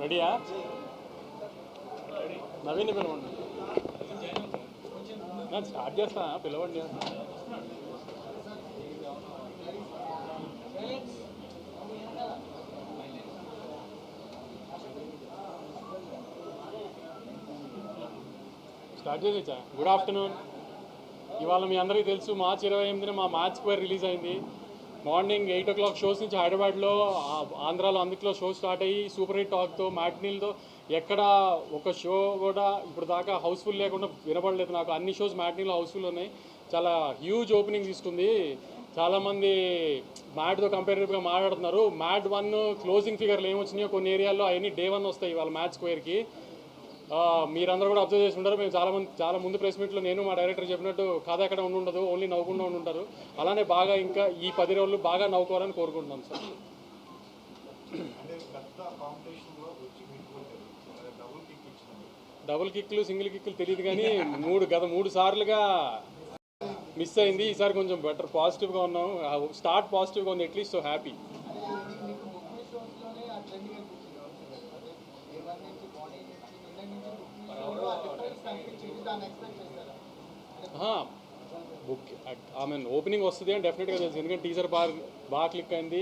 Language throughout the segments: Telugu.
రెడీయా? నవీన్ పిలవండి. నేను స్టార్ట్ చేస్తా పిలవండి స్టార్ట్ చేసేచ్చా గుడ్ ఆఫ్టర్నూన్ ఇవాళ మీ అందరికీ తెలుసు మార్చి ఇరవై ఎనిమిదిన మా మ్యాచ్ స్క్వేర్ రిలీజ్ అయింది. Morning eight o'clock shows నుంచి హైదరాబాద్లో ఆ- ఆంధ్రాలో అందులో షో స్టార్ట్ అయ్యి సూపర్ హిట్ టాక్తో మ్యాట్నీల్తో ఎక్కడ ఒక షో కూడా ఇప్పుడు దాకా హౌస్ఫుల్ లేకుండా వినపడలేదు నాకు. అన్ని షోస్ మ్యాట్నీలో హౌస్ఫుల్ ఉన్నాయి. చాలా హ్యూజ్ ఓపెనింగ్ తీసుకుంది. చాలామంది మ్యాట్తో కంపేరిటివ్గా మాట్లాడుతున్నారు. మ్యాట్ వన్ క్లోజింగ్ ఫిగర్లు ఏమొచ్చినాయో కొన్ని ఏరియాల్లో అవన్నీ డే వన్ వస్తాయి వాళ్ళ మ్యాచ్ స్క్వేర్కి. మీరందరూ కూడా అబ్జర్వ్ చేసి ఉంటారు. మేము చాలా మంది చాలా ముందు ప్రెస్ మీట్లో నేను మా డైరెక్టర్ చెప్పినట్టు కథ ఎక్కడ ఉండి ఉండదు ఓన్లీ నవ్వుకుండా ఉంటారు. అలానే బాగా ఇంకా ఈ పది రోజులు బాగా నవ్వుకోవాలని కోరుకుంటున్నాను సార్. డబుల్ కిక్లు సింగిల్ కిక్లు తెలియదు కానీ మూడు గత మూడు సార్లుగా మిస్ అయింది. ఈసారి కొంచెం బెటర్ పాజిటివ్గా ఉన్నాం. స్టార్ట్ పాజిటివ్గా ఉంది అట్లీస్ట్ సో హ్యాపీ మీకు ముప్పై షోస్లోనే ఆ ట్రెండింగ్ అనిపించింది అదే ఏ వన్ నుంచి మార్నింగ్ నుంచి నిన్న నుంచి ముప్పై షోలో ఆ డిఫరెన్స్ కనిపించింది దాన్ని ఎక్స్పెక్ట్ చేశారా బుక్ ఐ మీన్ ఓపెనింగ్ వస్తుంది అని డెఫినెట్గా తెలుసు. ఎందుకంటే టీజర్ బాగా బాగా క్లిక్ అయింది.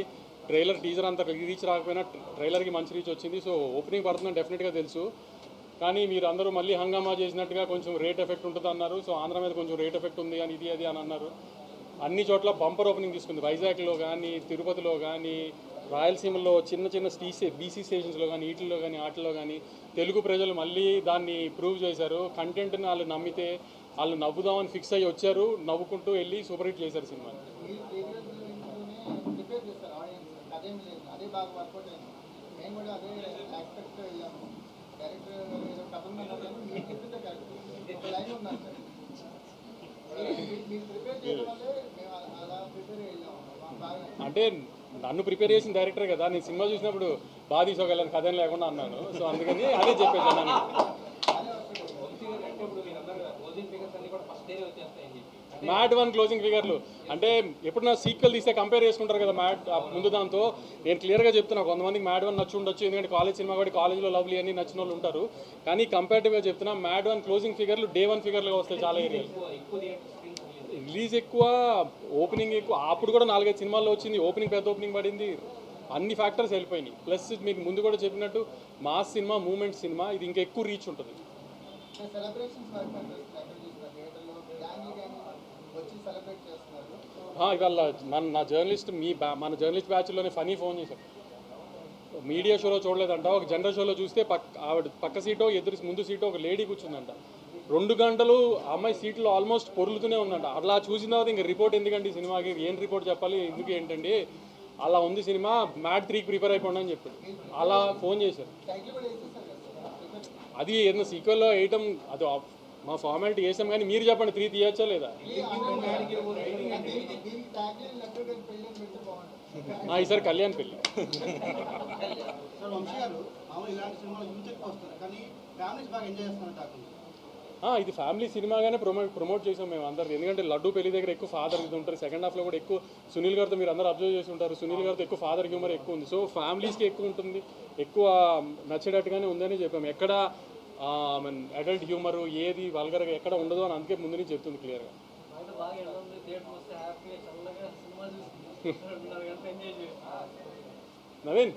ట్రైలర్ టీజర్ అంత రీచ్ రాకపోయినా ట్రైలర్కి మంచి రీచ్ వచ్చింది. సో ఓపెనింగ్ పడుతుందని డెఫినెట్గా తెలుసు. కానీ మీరు అందరూ మళ్ళీ హంగామా చేసినట్టుగా కొంచెం రేట్ ఎఫెక్ట్ ఉంటుంది అన్నారు. సో ఆంధ్ర మీద కొంచెం రేట్ ఎఫెక్ట్ ఉంది అని ఇది అది అని అన్నారు. అన్ని చోట్ల బంపర్ ఓపెనింగ్ తీసుకుంది. వైజాగ్లో కానీ తిరుపతిలో కానీ రాయలసీమలో చిన్న చిన్న స్టీసీ బీసీ స్టేషన్స్లో కానీ వీటిల్లో కానీ వాటిలో కానీ తెలుగు ప్రజలు మళ్ళీ దాన్ని ప్రూవ్ చేశారు. కంటెంట్ని వాళ్ళు నమ్మితే వాళ్ళు నవ్వుదామని ఫిక్స్ అయ్యి వచ్చారు. నవ్వుకుంటూ వెళ్ళి సూపర్ హిట్ చేశారు సినిమాని బాగా అంటే నన్ను ప్రిపేర్ చేసిన డైరెక్టర్ కదా నేను సినిమా చూసినప్పుడు బాగా తీసుకోగలను కథ లేకుండా అన్నాను. సో అందుకని అదే చెప్పేసాను మ్యాట్ వన్ క్లోజింగ్ ఫిగర్లు. అంటే ఎప్పుడన్నా సీక్వెల్ తీస్తే కంపేర్ చేసుకుంటారు కదా మ్యాట్ ముందు దాంతో. నేను క్లియర్గా చెప్తున్నా కొంతమందికి మ్యాట్ వన్ నచ్చి ఉండొచ్చు ఎందుకంటే కాలేజ్ సినిమా కూడా కాలేజ్లో లవ్లీ అన్ని నచ్చిన వాళ్ళు ఉంటారు. కానీ కంపేరిటివ్గా చెప్తున్నా మ్యాట్ వన్ క్లోజింగ్ ఫిగర్లు డే వన్ ఫిగర్లుగా వస్తాయి చాలా ఏరియాలు. రిలీజ్ ఎక్కువ ఓపెనింగ్ ఎక్కువ. అప్పుడు కూడా నాలుగైదు సినిమాల్లో వచ్చింది ఓపెనింగ్ పెద్ద ఓపెనింగ్ పడింది. అన్ని ఫ్యాక్టర్స్ వెళ్ళిపోయినాయి. ప్లస్ మీకు ముందు కూడా చెప్పినట్టు మాస్ సినిమా మూమెంట్ సినిమా ఇది ఇంకా ఎక్కువ రీచ్ ఉంటుంది. ఇవాళ మన నా జర్నలిస్ట్ మీ బ్యా మన జర్నలిస్ట్ బ్యాచ్లోనే ఫనీ ఫోన్ చేశారు మీడియా షోలో చూడలేదంట. ఒక జనరల్ షోలో చూస్తే పక్క ఆవిడ పక్క సీటో ఎదురు ముందు సీటో ఒక లేడీ కూర్చుందంట. రెండు గంటలు అమ్మాయి సీట్లో ఆల్మోస్ట్ పొరులుతూనే ఉందంట. అట్లా చూసిన తర్వాత ఇంకా రిపోర్ట్ ఎందుకండి సినిమాకి? ఏం రిపోర్ట్ చెప్పాలి? ఎందుకు ఏంటండి? అలా ఉంది సినిమా మ్యాట్ త్రీకి ప్రిపేర్ అయిపోండి అని చెప్పాడు. అలా ఫోన్ చేశారు. అది ఏదైనా సీక్వెల్లో వేయటం అది మా ఫార్మాలిటీ చేసాం కానీ మీరు చెప్పండి త్రీ తీయచ్చా లేదా? నా ఈసారి కళ్యాణ్ పెళ్ళి. కానీ బాగా ఎంజాయ్ ఇది ఫ్యామిలీ సినిమాగానే ప్రమోట్ ప్రమోట్ చేసాం మేము అందరు ఎందుకంటే లడ్డు పెళ్ళి దగ్గర ఎక్కువ ఫాదర్ ఇది ఉంటారు. సెకండ్ హాఫ్లో కూడా ఎక్కువ సునీల్ గారితో మీరు అందరూ అబ్జర్వ్ చేసి ఉంటారు. సునీల్ గారితో ఎక్కువ ఫాదర్ హ్యూమర్ ఎక్కువ ఉంది. సో ఫ్యామిలీస్కి ఎక్కువ ఉంటుంది. ఎక్కువ నచ్చేటట్టుగానే ఉందని చెప్పాము ఎక్కడ మీన్ అడల్ట్ హ్యూమర్ ఏది వల్గర్గా ఎక్కడ ఉండదు అని అందుకే ముందు నుంచి చెప్తుంది క్లియర్గా బయట బాగా ఎండ ఉంది థియేటర్ వస్తే హ్యాపీగా చల్లగా సినిమా చూసి రెండున్నర గంటలు ఎంజాయ్ చేయాలి నవీన్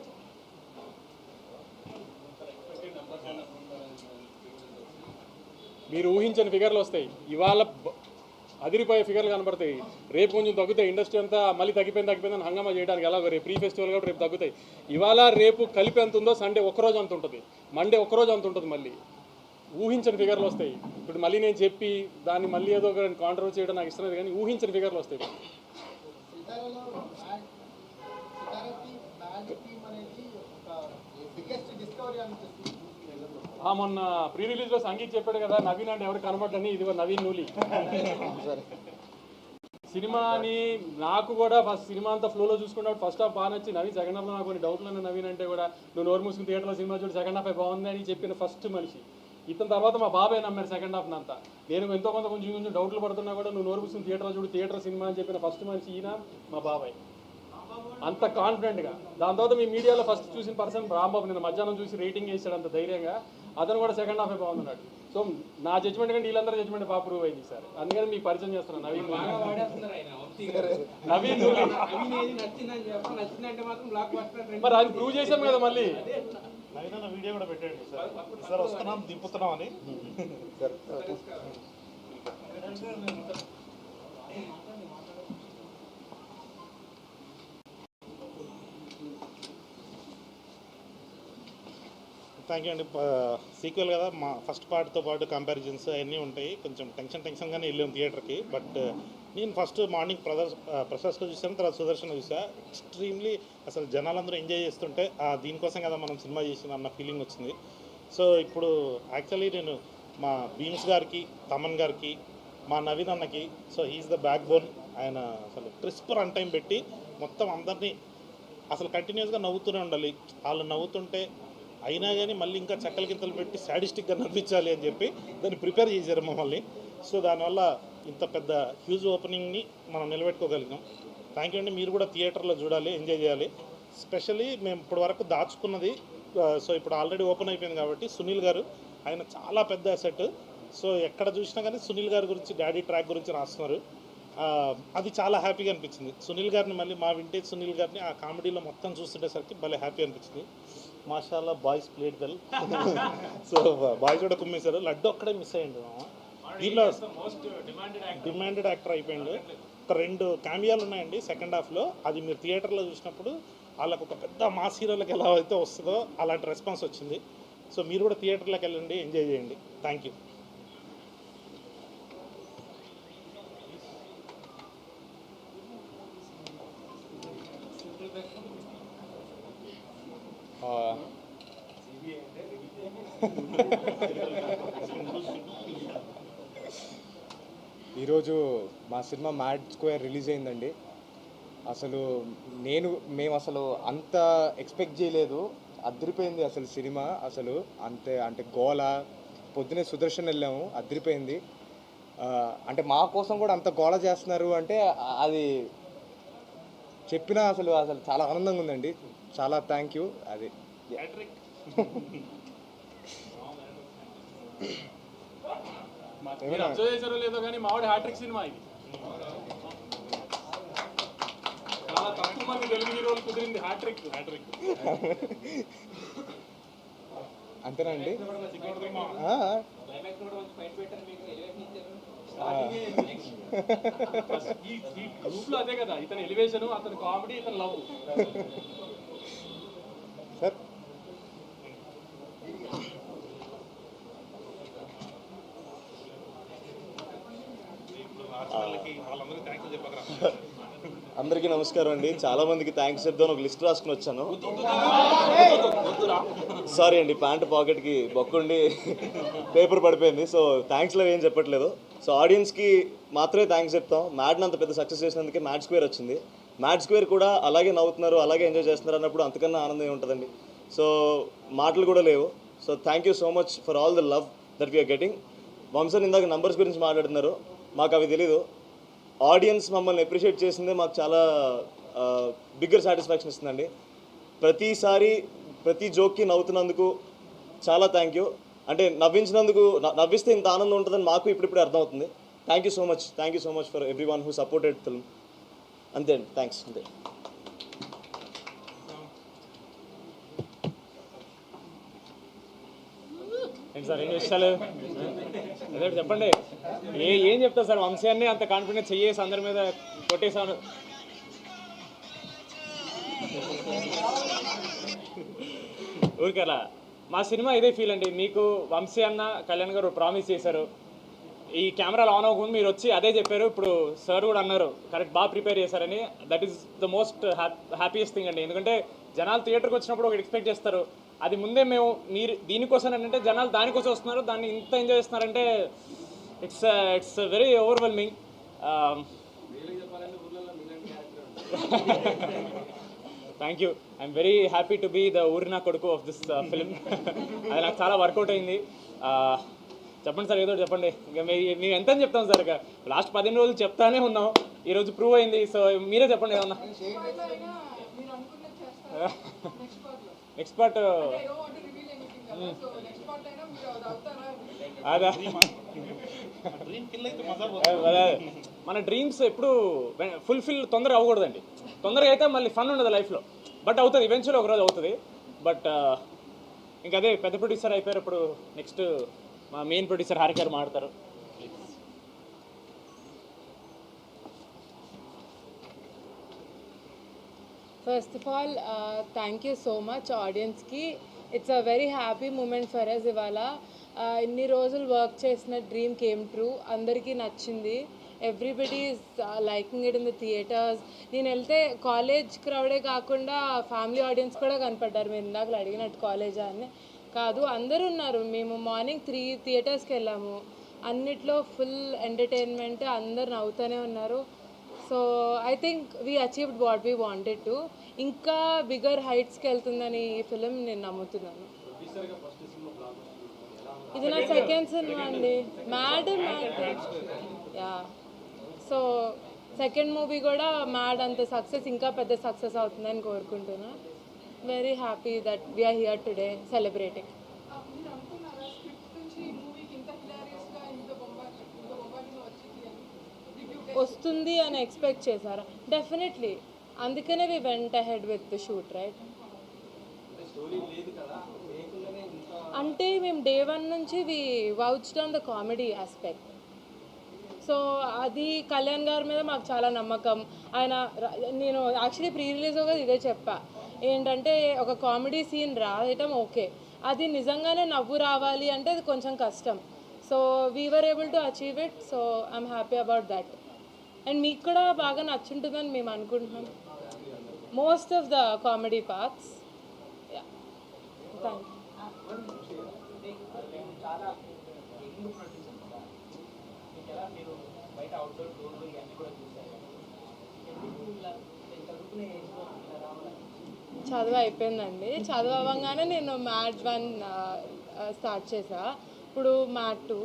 మీరు ఊహించని ఫిగర్లు వస్తాయి ఇవాళ అదిరిపోయే ఫిగర్లు కనబడతాయి రేపు కొంచెం తగ్గుతాయి ఇండస్ట్రీ అంతా మళ్ళీ తగ్గిపోయింది తగ్గిపోయిందని హంగామా చేయడానికి ఎలాగో రేపు ప్రీ ఫెస్టివల్ కూడా రేపు తగ్గుతాయి ఇవాళ రేపు కలిపి ఎంత ఉందో సండే ఒక్కరోజు అంత ఉంటుంది మండే ఒక్కరోజు అంత ఉంటుంది మళ్ళీ ఊహించని ఫిగర్లు వస్తాయి ఇప్పుడు మళ్ళీ నేను చెప్పి దాన్ని మళ్ళీ ఏదో ఒక కాంట్రవర్సీ చేయడం నాకు ఇష్టం లేదు కానీ ఊహించని ఫిగర్లు వస్తాయి బిగ్గెస్ట్ డిస్కవరీ అనిపిస్తుంది మొన్న ప్రీ రిలీజ్లో సంగీత్ చెప్పాడు కదా నవీన్ అంటే ఎవరు కనబడ్డని ఇది నవీన్ నూలి. సినిమాని నాకు కూడా ఫస్ట్ సినిమా అంతా ఫ్లోలో చూసుకున్నప్పుడు ఫస్ట్ హాఫ్ బాగా నచ్చి నవీన్ సెకండ్ హాఫ్లో నాకు కొన్ని డౌట్లు ఉన్నాయి. నవీన్ అంటే కూడా నువ్వు నోరు మూసుకుని థియేటర్లో సినిమా చూడు సెకండ్ హాఫ్ బాగుంది అని చెప్పిన ఫస్ట్ మనిషి. ఇతని తర్వాత మా బాబాయ్ నమ్మారు సెకండ్ హాఫ్ అంతా. నేను ఎంతో కొంత కొంచెం కొంచెం డౌట్లు పడుతున్నా కూడా నువ్వు నోరు మూసుకుని థియేటర్లో చూడు థియేటర్ సినిమా అని చెప్పిన ఫస్ట్ మనిషి ఈయన మా బాబాయ్. అంత కాన్ఫిడెంట్గా దాని తర్వాత మీ మీడియాలో ఫస్ట్ చూసిన పర్సన్ రాంబాబు. నేను మధ్యాహ్నం చూసి రేటింగ్ వేసాడు అంత ధైర్యంగా. అతను కూడా సెకండ్ హాఫే బాగున్నాడు సో నా జడ్జ్మెంట్ కంటే వీళ్ళందరూ జడ్జ్మెంట్ బాగా ప్రూవ్ అయింది సార్. అందుకని మీకు పరిచయం చేస్తున్నాను నవీన్ బాగా వాడేస్తున్నారు ఆయన వంశీ గారు. నవీన్ నవీన్ ఏది నచ్చిందని చెప్పి నచ్చిందంటే మాత్రం బ్లాక్ బస్టర్ మరి అది ప్రూవ్ చేసాం కదా మళ్ళీ. వీడియో కూడా పెట్టండి సార్. సార్ వస్తున్నాం దింపుతున్నాం అని. థ్యాంక్ యూ అండి. సీక్వెల్ కదా మా ఫస్ట్ పార్ట్తో పాటు కంపారిజన్స్ అవన్నీ ఉంటాయి. కొంచెం టెన్షన్ టెన్షన్గానే వెళ్ళాం థియేటర్కి. బట్ నేను ఫస్ట్ మార్నింగ్ ప్రదర్శ ప్రశాస్లో చూసాను తర్వాత సుదర్శన్ చూసా ఎక్స్ట్రీమ్లీ అసలు జనాలందరూ ఎంజాయ్ చేస్తుంటే దీనికోసం కదా మనం సినిమా చేసిన అన్న ఫీలింగ్ వచ్చింది. సో ఇప్పుడు యాక్చువల్లీ నేను మా భీమ్స్ గారికి తమన్ గారికి మా నవీన్ అన్నకి so he is the backbone ఆయన అసలు క్రిస్ప్ రన్ టైం పెట్టి మొత్తం అందరినీ అసలు కంటిన్యూస్గా నవ్వుతూనే ఉండాలి. వాళ్ళు నవ్వుతుంటే అయినా కానీ మళ్ళీ ఇంకా చక్కల గింతలు పెట్టి సాడిస్టిక్గా నవ్వించాలి అని చెప్పి దాన్ని ప్రిపేర్ చేశారు మమ్మల్ని. సో దానివల్ల ఇంత పెద్ద హ్యూజ్ ఓపెనింగ్ని మనం నిలబెట్టుకోగలిగాం. థ్యాంక్ యూ అండి. మీరు కూడా థియేటర్లో చూడాలి ఎంజాయ్ చేయాలి. స్పెషల్లీ మేము ఇప్పటి వరకు దాచుకున్నది సో ఇప్పుడు ఆల్రెడీ ఓపెన్ అయిపోయింది కాబట్టి సునీల్ గారు ఆయన చాలా పెద్ద అసెట్. సో ఎక్కడ చూసినా కానీ సునీల్ గారి గురించి డాడీ ట్రాక్ గురించి రాస్తున్నారు. అది చాలా హ్యాపీగా అనిపించింది. సునీల్ గారిని మళ్ళీ మా వింటేజ్ సునీల్ గారిని ఆ కామెడీలో మొత్తం చూస్తుండేసరికి భలే హ్యాపీ అనిపించింది. మాషాల్లా boys played well so boys కూడా కుమ్మేశారు. లడ్డు ఒక్కడే మిస్ అయ్యింది మామ. దీనిలో డిమాండెడ్ యాక్టర్ అయిపోయిండు. ఒక రెండు క్యామియాలు ఉన్నాయండి సెకండ్ హాఫ్లో అది మీరు థియేటర్లో చూసినప్పుడు వాళ్ళకు ఒక పెద్ద మాస్ హీరోలకు ఎలా అయితే వస్తుందో అలాంటి రెస్పాన్స్ వచ్చింది. సో మీరు కూడా థియేటర్లోకి వెళ్ళండి ఎంజాయ్ చేయండి. థ్యాంక్ యూ ఈరోజు మా సినిమా మ్యాడ్ స్క్వేర్ రిలీజ్ అయిందండి. అసలు నేను మేము అసలు అంత ఎక్స్పెక్ట్ చేయలేదు. అదిరిపోయింది అసలు సినిమా. అసలు అంతే అంటే గోల పొద్దునే సుదర్శన్ వెళ్ళాము అదిరిపోయింది. అంటే మా కోసం కూడా అంత గోల చేస్తున్నారు అంటే అది చెప్పినా అసలు అసలు చాలా ఆనందంగా ఉందండి. చాలా థ్యాంక్ యూ అది మీరు అబ్జర్వ్ చేశారో లేదో కానీ మావాడి హ్యాట్రిక్ సినిమా ఇది. చాలా తక్కువ మంది తెలుగు హీరోలు కుదిరింది హ్యాట్రిక్ హ్యాట్రిక్ అంతేనా అండి? ఆ, క్లైమాక్స్ కూడా కొంచెం ఫైట్ పెట్టారు మీకు ఎలివేషన్ ఇచ్చారు. ఈ ఈ గ్రూప్లో అదే కదా ఇతని ఎలివేషన్ అతని కామెడీ ఇతని లవ్ నమస్కారం అండి. చాలా మందికి థ్యాంక్స్ చెప్దాను ఒక లిస్ట్ రాసుకుని వచ్చాను. సారీ అండి ప్యాంట్ పాకెట్కి బొక్కుండి పేపర్ పడిపోయింది. సో థ్యాంక్స్లో ఏం చెప్పట్లేదు. సో ఆడియన్స్కి మాత్రమే థ్యాంక్స్ చెప్తాం. మ్యాడ్ని అంత పెద్ద సక్సెస్ చేసినందుకే మ్యాడ్ స్క్వేర్ వచ్చింది. మ్యాడ్ స్క్వేర్ కూడా అలాగే నవ్వుతున్నారు అలాగే ఎంజాయ్ చేస్తున్నారు అన్నప్పుడు అంతకన్నా ఆనందం ఉంటుందండి. సో మాటలు కూడా లేవు. So thank you so much for all the love that we're getting వంశన్ ఇందాక నంబర్స్ గురించి మాట్లాడుతున్నారు. మాకు అవి తెలీదు. ఆడియన్స్ మమ్మల్ని అప్రిషియేట్ చేసిందే మాకు చాలా బిగ్గర్ సాటిస్ఫాక్షన్ ఇస్తుందండి. ప్రతిసారి ప్రతి జోక్కి నవ్వుతున్నందుకు చాలా థ్యాంక్ యూ అంటే నవ్వించినందుకు నవ్విస్తే ఇంత ఆనందం ఉంటుందని మాకు ఇప్పుడిప్పుడే అర్థమవుతుంది. Thank you so much thank you so much for every one who supported film అంతే అండి. థ్యాంక్స్ అంతే. ఏంటి సార్ ఏం విషయాలు అదే చెప్పండి. ఏ ఏం చెప్తారు సార్? వంశాన్ని అంత కాన్ఫిడెన్స్ చెయ్యేసి అందరి మీద కొట్టేశాను. ఊరికలా మా సినిమా ఇదే ఫీల్ అండి. మీకు వంశీ అన్న కళ్యాణ్ గారు ప్రామిస్ చేశారు. ఈ కెమెరాలు ఆన్ అవ్వకముందు మీరు వచ్చి అదే చెప్పారు. ఇప్పుడు సార్ కూడా అన్నారు. కరెక్ట్ బాగా ప్రిపేర్ చేశారని. That is the most happiest thing అండి. ఎందుకంటే జనాలు థియేటర్కి వచ్చినప్పుడు ఒకటి ఎక్స్పెక్ట్ చేస్తారు. అది ముందే మేము మీరు దీనికోసం అంటే జనాలు దానికోసం వస్తున్నారు దాన్ని ఇంత ఎంజాయ్ చేస్తున్నారంటే it's it's very overwhelming thank you I'm very happy to be the ఊరినా కొడుకు ఆఫ్ దిస్ ఫిలిం అది నాకు చాలా వర్కౌట్ అయింది. Uh, చెప్పండి సార్ ఏదో చెప్పండి. మేము ఎంత చెప్తాం సార్ ఇక. లాస్ట్ పదిహేను రోజులు చెప్తానే ఉన్నాం. ఈరోజు ప్రూవ్ అయింది. సో మీరే చెప్పండి ఏమన్నా. నెక్స్ట్ పార్ట్ అదా అదే. మన డ్రీమ్స్ ఎప్పుడు ఫుల్ఫిల్ తొందరగా అవ్వకూడదండి. తొందరగా అయితే మళ్ళీ ఫన్ ఉండదు లైఫ్లో బట్ అవుతుంది ఈవెన్చువల్ ఒక రోజు అవుతుంది బట్ ఇంకా అదే పెద్ద ప్రొడ్యూసర్ అయిపోయారు ఇప్పుడు నెక్స్ట్ మా main producer Harika garu మాడతారు first of all thank you so much ఆడియన్స్కి it's a very happy moment for us ఇవాళ ఇన్ని రోజులు వర్క్ చేసిన డ్రీమ్ కేమ్ ట్రూ అందరికీ నచ్చింది. Everybody is liking it in the theatres నేను వెళ్తే కాలేజ్ క్రౌడే కాకుండా ఫ్యామిలీ ఆడియన్స్ కూడా కనపడ్డారు. మీరు ఇందాక అడిగినట్టు కాలేజా అని కాదు అందరూ ఉన్నారు. మేము మార్నింగ్ త్రీ థియేటర్స్కి వెళ్ళాము. అన్నిట్లో ఫుల్ ఎంటర్టైన్మెంట్ అందరు నవ్వుతూనే ఉన్నారు. So I think we achieved what we wanted to ఇంకా బిగ్గర్ హైట్స్కి వెళ్తుందని ఈ ఫిలిం నేను నమ్ముతున్నాను. ఇది నా సెకండ్ సినిమా అండి. Mad Mad yeah so second movie కూడా మ్యాడ్ అంత సక్సెస్ ఇంకా పెద్ద సక్సెస్ అవుతుందని కోరుకుంటున్నా. Very happy that we're here today celebrating వస్తుంది అని ఎక్స్పెక్ట్ చేశారా. డెఫినెట్లీ అందుకనే we went ahead with the shoot right అంటే మేము డే వన్ నుంచి we vouched on the comedy aspect so అది కళ్యాణ్ గారి మీద మాకు చాలా నమ్మకం. ఆయన నేను యాక్చువల్లీ ప్రీ రిలీజ్ కూడా ఇదే చెప్పా. ఏంటంటే ఒక కామెడీ సీన్ రాయటం ఓకే అది నిజంగానే నవ్వు రావాలి అంటే అది కొంచెం కష్టం. So we're able to achieve it so I'm happy about that and మీకు కూడా బాగా నచ్చుంటుందని మేము అనుకుంటున్నాం. Most of the comedy parts thank you చదువు అయిపోయిందండి. చదువు అవ్వగానే నేను మ్యాట్ వన్ స్టార్ట్ చేసా. ఇప్పుడు మ్యాట్ టూ.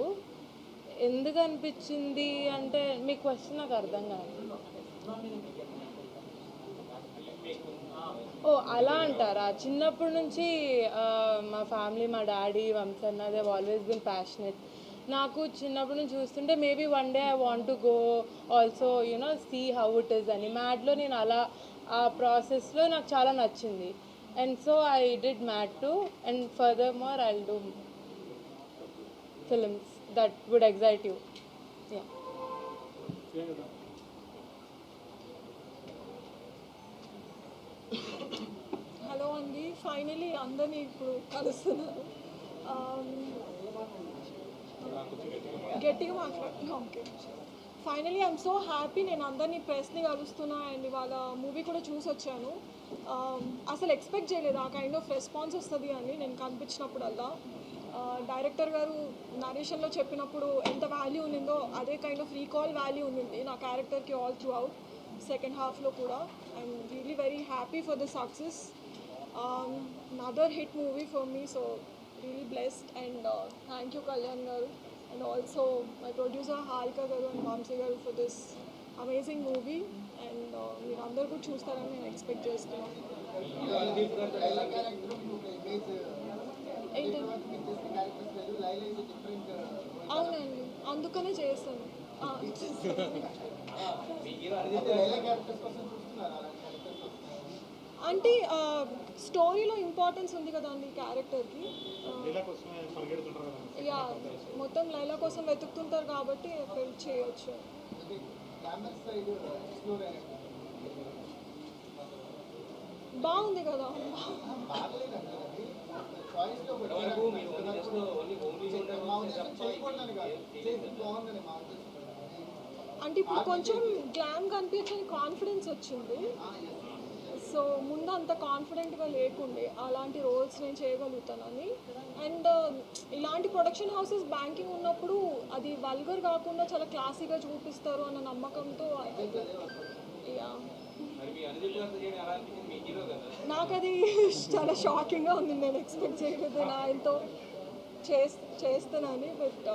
ఎందుకు అనిపించింది అంటే మీ క్వశ్చన్ నాకు అర్థం కాదు. ఓ అలా అంటారా? చిన్నప్పటి నుంచి మా ఫ్యామిలీ మా డాడీ వంశన్న దే ఆల్వేస్ బిన్ ప్యాషనెట్ నాకు చిన్నప్పటి నుంచి చూస్తుంటే maybe one day I want to go also you know see how it is అని. మ్యాట్లో నేను అలా ఆ ప్రాసెస్లో నాకు చాలా నచ్చింది. And so I did Mad two and furthermore I do films that would excite you yeah hello అండి ఫైనలీ అందరినీ ఇప్పుడు కలుస్తున్నారు. Um, గట్టిగా మాట్లాడుతున్నా. Okay finally I'm so happy నేను అందరినీ ప్రెస్ని కలుస్తున్నా అండ్ ఇవాళ మూవీ కూడా చూసి వచ్చాను. Um, అసలు ఎక్స్పెక్ట్ చేయలేదు. ఆ కైండ్ ఆఫ్ రెస్పాన్స్ వస్తుంది అని నేను కనిపించినప్పుడల్లా. డైరెక్టర్ గారు నరేషన్లో చెప్పినప్పుడు ఎంత వాల్యూ ఉందో అదే కైండ్ ఆఫ్ రీకాల్ వాల్యూ ఉన్నింది నా క్యారెక్టర్కి ఆల్ త్రూ అవుట్ సెకండ్ హాఫ్లో కూడా. I'm really very happy for the success another hit movie for me so really blessed and thank you Kalyan garu. And also my producer హాల్కా garu and మాంసీ garu for this amazing movie and మీరు అందరు కూడా చూస్తారని నేను ఎక్స్పెక్ట్ చేస్తున్నాను. ఏంటి? క్యారెక్టర్స్ లేదు లైలా ఇది డిఫరెంట్ అవునండి. అందుకనే చేస్తాను అంటే స్టోరీలో ఇంపార్టెన్స్ ఉంది కదా అండి క్యారెక్టర్కి. యా. మొత్తం లైలా కోసం వెతుకుతుంటారు కాబట్టి చేయొచ్చు. బాగుంది కదా. చాయిస్లో చేయకూడదని కాదు బాగుందని అంటే ఇప్పుడు కొంచెం గ్లామ్ కనిపించని కాన్ఫిడెన్స్ వచ్చింది. సో ముందు అంత కాన్ఫిడెంట్గా లేకుండే అలాంటి రోల్స్ నేను చేయగలుగుతానని. అండ్ uh, ఇలాంటి ప్రొడక్షన్ హౌసెస్ బ్యాంకింగ్ ఉన్నప్పుడు అది వల్గర్ కాకుండా చాలా క్లాసీగా చూపిస్తారు అన్న నమ్మకంతో యా నాకు అది చాలా షాకింగ్గా ఉంది. నేను ఎక్స్పెక్ట్ చేయలేదు. నేను ఆయనతో చేస్ చేస్తానని బట్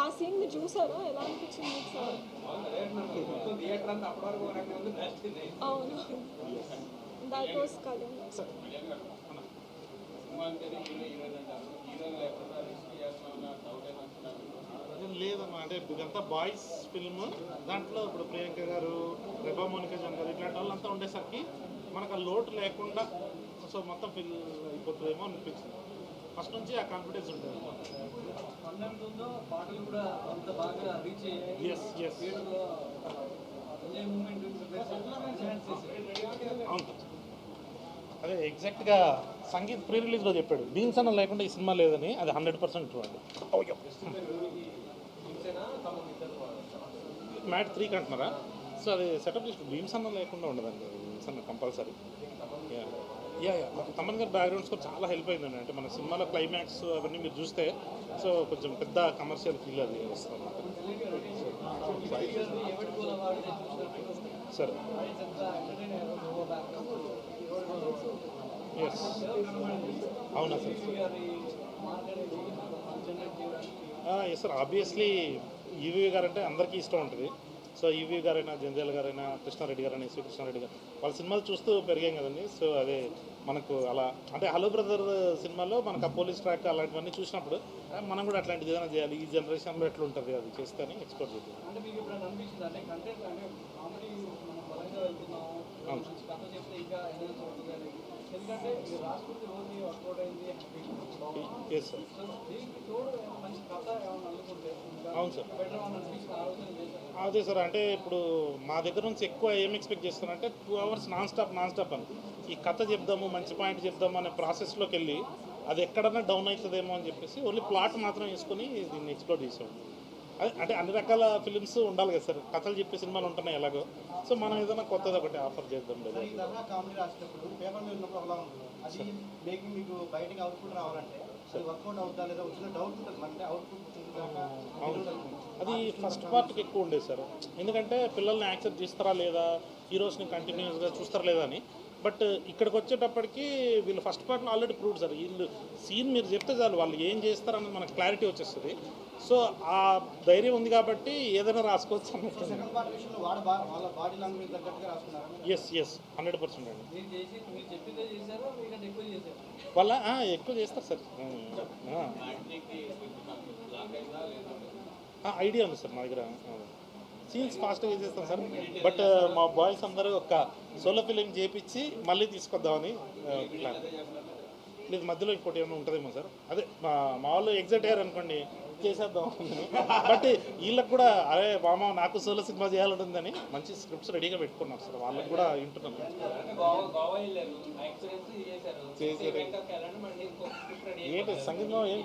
ఆ సీన్ మీరు చూసారా? ఎలా అనిపించింది సార్ అవును. దాట్ వాస్ కళ్యాణ్ లేదమ్మా అంటే ఇదంతా బాయ్స్ ఫిల్మ్. దాంట్లో ఇప్పుడు ప్రియాంక గారు రెబా మోనికా జన్ గారు ఇట్లాంటి వాళ్ళంతా ఉండేసరికి మనకు ఆ లోటు లేకుండా సో మొత్తం ఫిల్ అయిపోతుందేమో అనిపించింది. ఫస్ట్ నుంచి ఆ కాన్ఫిడెన్స్ ఉంటుంది పన్నెండులో పాటలు కూడా అంత బాగా రీచ్ అయ్యాయి. ఎస్ ఎస్ అవును. అదే ఎగ్జాక్ట్గా సంగీత్ ప్రీ రిలీజ్లో చెప్పాడు. బీన్స్ అన్న లేకుండా ఈ సినిమా లేదని అది హండ్రెడ్ పర్సెంట్ ట్రూ అండి మ్యాట్ త్రీకి అంటున్నారా సో అది సెటప్ చేసి భీమ్స్ అన్న లేకుండా ఉండదండి భీమ్స్ అన్న కంపల్సరీ యా యా తమన్ గారి బ్యాక్గ్రౌండ్ స్కోర్ చాలా హెల్ప్ అయిందండి. అంటే మన సినిమాలో క్లైమాక్స్ అవన్నీ మీరు చూస్తే సో కొంచెం పెద్ద కమర్షియల్ ఫీల్ అది వస్తుంది సరే ఎస్ అవునా సార్? ఎస్ సార్ ఆబ్వియస్లీ ఈవీ గారు అంటే అందరికీ ఇష్టం ఉంటుంది. సో ఈవీ గారైనా జంజాల్ గారైనా కృష్ణారెడ్డి గారైనా శ్రీకృష్ణారెడ్డి గారు వాళ్ళ సినిమాలు చూస్తూ పెరిగాం కదండి. సో అదే మనకు అలా అంటే హలో బ్రదర్ సినిమాలో మనకు ఆ పోలీస్ ట్రాక్ అలాంటివన్నీ చూసినప్పుడు మనం కూడా అట్లాంటిది ఏదైనా చేయాలి. ఈ జనరేషన్లో ఎట్లా ఉంటుంది అది చేస్తే అని ఎక్స్పెక్ట్ చేద్దాం అవును. ఎందుకంటే రాష్ట్రపతి రోజు వర్కౌట్ అయింది హ్యాపీ సార్ సో దీనికి తోడు ఏమైనా మంచి కథ ఏమైనా అనుకుంటే ఇంకా అవును సార్ అదే సార్ అంటే ఇప్పుడు మా దగ్గర నుంచి ఎక్కువ ఏం ఎక్స్పెక్ట్ చేస్తానంటే two hours non stop non stop అని. ఈ కథ చెప్దాము మంచి పాయింట్ చెప్దాము అనే ప్రాసెస్లోకి వెళ్ళి అది ఎక్కడన్నా డౌన్ అవుతుందేమో అని చెప్పేసి ఓన్లీ ప్లాట్ మాత్రం వేసుకొని దీన్ని ఎక్స్ప్లోర్ చేసాం అదే అంటే అన్ని రకాల ఫిలిమ్స్ ఉండాలి కదా సార్. కథలు చెప్పే సినిమాలు ఉంటున్నాయి ఎలాగో. సో మనం ఏదైనా కొత్తది ఒకటి ఆఫర్ చేద్దాం లేదా? అది ఫస్ట్ పార్ట్కి ఎక్కువ ఉండేది సార్. ఎందుకంటే పిల్లల్ని యాక్సెప్ట్ చేస్తారా లేదా? హీరోస్ని కంటిన్యూస్గా చూస్తారా లేదా అని. బట్ ఇక్కడికి వచ్చేటప్పటికి వీళ్ళు ఫస్ట్ పార్ట్లో ఆల్రెడీ ప్రూవ్డ్ సార్. వీళ్ళు సీన్ మీరు చెప్తే చాలు వాళ్ళు ఏం చేస్తారన్నది మనకు క్లారిటీ వచ్చేస్తుంది. సో ఆ ధైర్యం ఉంది కాబట్టి ఏదైనా రాసుకోవచ్చు ఎస్ ఎస్ హండ్రెడ్ పర్సెంట్ అండి. వాళ్ళ ఎక్కువ చేస్తారు సార్. ఐడియా ఉంది సార్ మా దగ్గర. సీన్స్ ఫాస్ట్గా చేస్తాం సార్. బట్ మా బాయ్స్ అందరూ ఒక సోలో ఫిలిం చేపించి మళ్ళీ తీసుకొద్దామని ప్లాన్ లేదు మధ్యలో ఇంకోటి ఏమైనా ఉంటుందేమో సార్. అదే మా మా వాళ్ళు ఎగ్జైట్ అయ్యారు అనుకోండి చేసేద్దాం బట్ వీళ్ళకి కూడా అరే మామ నాకు సోలో సినిమా చేయాలని ఉందని మంచి స్క్రిప్ట్స్ రెడీగా పెట్టుకున్నారు సార్. వాళ్ళకి కూడా వింటున్నాం. ఏంటి సంగీతం ఏం